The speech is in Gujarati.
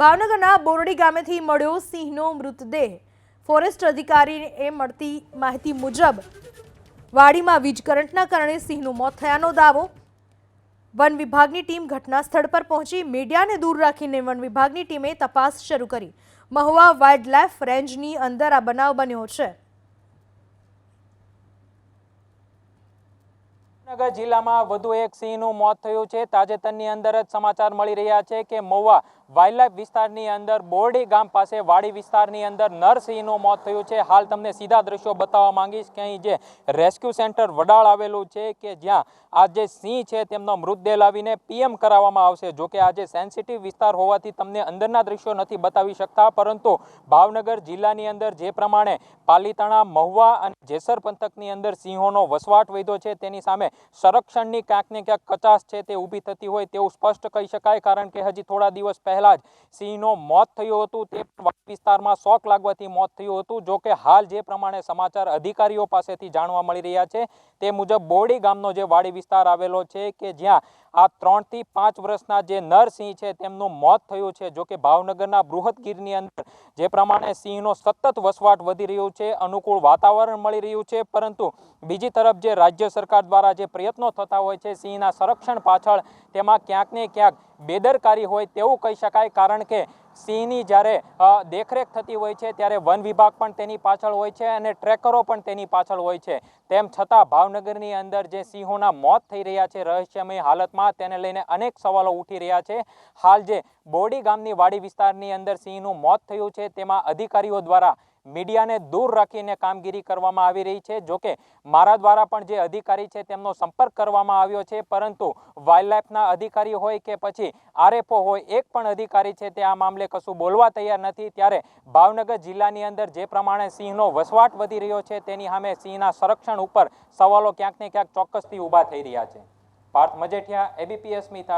ભાવનગરના બોરડી ગામેથી મળ્યો સિંહનો મૃતદેહ. ફોરેસ્ટ અધિકારીએ મળતી માહિતી મુજબ, વાડીમાં વીજ કરંટના કારણે સિંહનું મોત થયાનો દાવો. વન વિભાગની ટીમ ઘટના સ્થળ પર પહોંચી મીડિયાને દૂર રાખીને વન વિભાગની ટીમે તપાસ શરૂ કરી. મહુવા વાઇલ્ડ લાઇફ રેન્જની અંદર આ બનાવ બન્યો છે. ભાવનગર જિલ્લામાં વધુ એક સિંહનું મોત થયું છે. તાજેતરની અંદર જ સમાચાર મળી રહ્યા છે કે મહુવા વાઇલ્ડલાઇફ વિસ્તારની અંદર બોરડી ગામ પાસે વાડી વિસ્તારની અંદર નરસિંહનું મોત થયું છે. હાલ તમને સીધા દ્રશ્યો બતાવવા માંગીશ કે અહીં જે રેસ્ક્યુ સેન્ટર વડાળ આવેલું છે કે જ્યાં આ જે સિંહ છે તેમનો મૃતદેહ લાવીને પીએમ કરાવવામાં આવશે. જો કે આ સેન્સિટિવ વિસ્તાર હોવાથી તમને અંદરના દ્રશ્યો નથી બતાવી શકતા, પરંતુ ભાવનગર જિલ્લાની અંદર જે પ્રમાણે પાલીતાણા, મહુવા અને જેસર પંથકની અંદર સિંહોનો વસવાટ વધ્યો છે, તેની સામે સંરક્ષણની ક્યાંક ને ક્યાંક કચાશ છે તે ઊભી થતી હોય તેવું સ્પષ્ટ કહી શકાય, કારણ કે હજી થોડા દિવસ પહેલા જ સિંહનો મોત થયું હતું, તે વિસ્તારમાં શોક લાગવાથી મોત થયું હતું. જો કે હાલ જે પ્રમાણે સમાચાર અધિકારીઓ પાસેથી જાણવા મળી રહ્યા છે, તે મુજબ બોરડી ગામનો જે વાડી વિસ્તાર આવેલો છે કે જ્યાં આ ત્રણથી પાંચ વર્ષના જે નરસિંહ છે, તેમનું મોત થયું છે, જોકે ભાવનગરના બૃહદ ગીરની અંદર જે પ્રમાણે સિંહનો સતત વસવાટ વધી રહ્યું છે, અનુકૂળ વાતાવરણ મળી રહ્યું છે, પરંતુ બીજી તરફ જે રાજ્ય સરકાર દ્વારા જે પ્રયત્નો થતા હોય છે, સિંહના સંરક્ષણ પાછળ તેમાં ક્યાંક ને ક્યાંક બેદરકારી હોય તેવું કહી શકાય, કારણ કે સિંહની જ્યારે દેખરેખ થતી હોય છે, ત્યારે વન વિભાગ પણ તેની પાછળ હોય છે અને ટ્રેકરો પણ તેની પાછળ હોય છે. તેમ છતાં ભાવનગરની અંદર જે સિંહોના મોત થઈ રહ્યા છે, રહસ્યમય હાલતમાં તેને લઈને અનેક સવાલો ઉઠી રહ્યા છે. હાલ જે બોડી ગામની વાડી વિસ્તારની અંદર સિંહનું મોત થયું છે, તેમાં અધિકારીઓ દ્વારા મીડિયાને દૂર રાખીને કામગીરી કરવામાં આવી રહી છે. જોકે મારા દ્વારા પણ જે અધિકારી છે તેમનો સંપર્ક કરવામાં આવ્યો છે. પરંતુ વાઇલ્ડલાઇફના અધિકારી હોય કે પછી આરએફઓ હોય, એક પણ અધિકારી છે તે આ મામલે કશું બોલવા તૈયાર નથી. ત્યારે ભાવનગર જિલ્લાની અંદર જે પ્રમાણે સિંહનો વસવાટ વધી રહ્યો છે તેની સામે સિંહના સંરક્ષણ ઉપર સવાલો ક્યાંક ને ક્યાંક ચોક્કસથી ઊભા થઈ રહ્યા છે. પાર્થ મજેઠિયા, એબીપીએસ અસ્મિતા